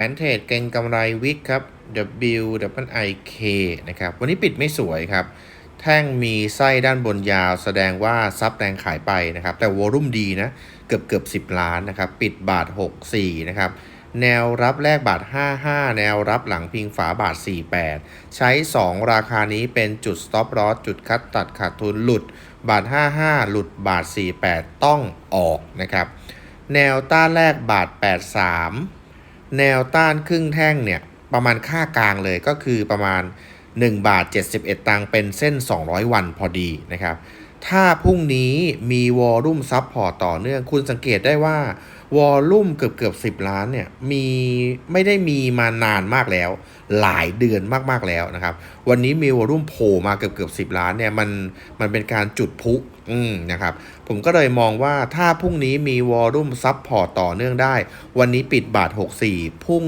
แผนเทรดเก่งกำไรวิกครับ W W I K นะครับ วันนี้ปิดไม่สวยครับ แท่งมีไส้ด้านบนยาว แสดงว่าซับแรงขายไปนะครับ แต่วอลุ่มดีนะ เกือบเกือบ 10 ล้านนะครับ ปิดบาท 64 นะครับ แนวรับแรกบาท 55 แนวรับหลังพิงฝาบาท 48 ใช้ 2 ราคานี้เป็นจุด stop loss จุดคัดตัดขาดทุนหลุด บาท 55 หลุดบาท 48 ต้องออกนะครับ แนวต้านแรกบาท 83 แนวต้านครึ่งแท่งเนี่ยประมาณค่ากลางเลยก็คือประมาณ 1 บาท 71 ตังค์เป็นเส้น 200 วันพอดีนะครับ ถ้าพรุ่งนี้มีวอลลุ่มซับพอร์ตต่อเนื่อง คุณสังเกตได้ว่าวอลลุ่มเกือบเกือบ10ล้านเนี่ยมีไม่ได้มีมานานมากแล้ว หลายเดือนมากๆแล้วนะครับ วันนี้มีวอลลุ่มโผล่มาเกือบเกือบ10ล้านเนี่ยมันมันเป็นการจุดพุอืมนะครับ ผมก็เลยมองว่าถ้าพรุ่งนี้มีวอลลุ่มซับพอร์ตต่อเนื่องได้ วันนี้ปิดบาท 64 พุ่ง